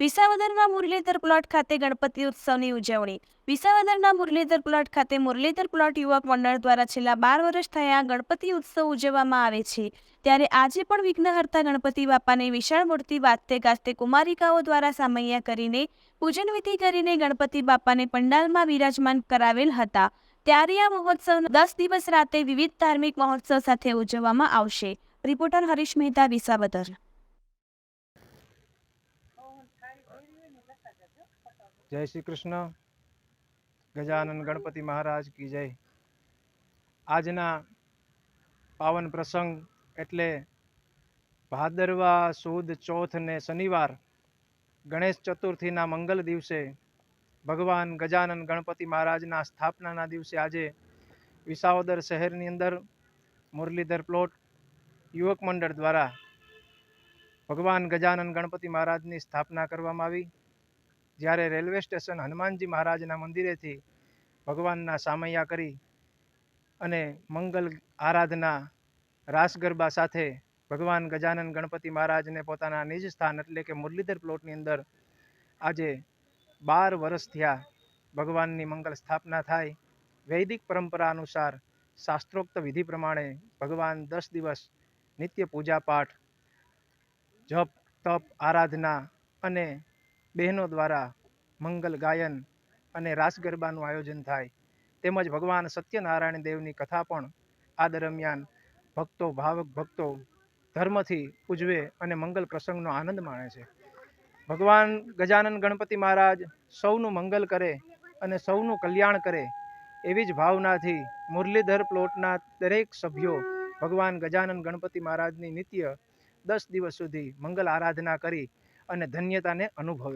વિસાવદરના Muralidhar plot ખાતે ગણપતિ ઉત્સવની ઉજવણી. વિસાવદરના મુરલીધર પ્લોટ ખાતે મુરલીધર પ્લોટ યુવક મંડળ દ્વારા છેલ્લા બાર વર્ષ થયા ગણપતિ ઉત્સવ ઉજવવામાં આવે છે. ત્યારે આજે પણ વિઘ્નહર્તા ગણપતિ બાપાને વિશાળ મૂર્તિ વાજતે ગાજતે કુમારિકાઓ દ્વારા સામૈયા કરીને પૂજન વિધિ કરીને ગણપતિ બાપાને પંડાલમાં વિરાજમાન કરાવેલ હતા. ત્યારે આ મહોત્સવ દસ દિવસ રાતે વિવિધ ધાર્મિક મહોત્સવ સાથે ઉજવવામાં આવશે. રિપોર્ટર હરીશ મહેતા વિસાવદર. જય શ્રી કૃષ્ણ. ગજાનન ગણપતિ મહારાજ કી જય. આજના પાવન પ્રસંગ એટલે ભાદરવા સુદ ચોથ ને શનિવાર ગણેશ ચતુર્થીના મંગલ દિવસે ભગવાન ગજાનન ગણપતિ મહારાજના સ્થાપનાના દિવસે આજે વિસાવદર શહેરની અંદર મુરલીધર પ્લોટ યુવક મંડળ દ્વારા ભગવાન ગજાનન ગણપતિ મહારાજની સ્થાપના કરવામાં આવી. જ્યારે રેલવે સ્ટેશન હનુમાનજી મહારાજના મંદિરેથી ભગવાનના સામૈયા કરી અને મંગલ આરાધના રાસ ગરબા સાથે ભગવાન ગજાનન ગણપતિ મહારાજને પોતાના નિજ સ્થાન એટલે કે મુરલીધર પ્લોટની અંદર આજે બાર વર્ષ થયા ભગવાનની મંગલ સ્થાપના થાય. વૈદિક પરંપરા અનુસાર શાસ્ત્રોક્ત વિધિ પ્રમાણે ભગવાન દસ દિવસ નિત્ય પૂજા પાઠ જપ, તપ, આરાધના અને બહેનો દ્વારા મંગલ ગાયન અને રાસ ગરબાનું આયોજન થાય. તેમજ ભગવાન સત્યનારાયણ દેવની કથા પણ આ દરમિયાન ભક્તો, ભાવક ભક્તો ધર્મથી ઉજવે અને મંગલ પ્રસંગનો આનંદ માણે છે. ભગવાન ગજાનન ગણપતિ મહારાજ સૌનું મંગલ કરે અને સૌનું કલ્યાણ કરે એવી જ ભાવનાથી મુરલીધર પ્લોટના દરેક સભ્યો ભગવાન ગજાનન ગણપતિ મહારાજની નિત્ય દસ દિવસ સુધી મંગલ આરાધના કરી અને ધન્યતાને અનુભવે.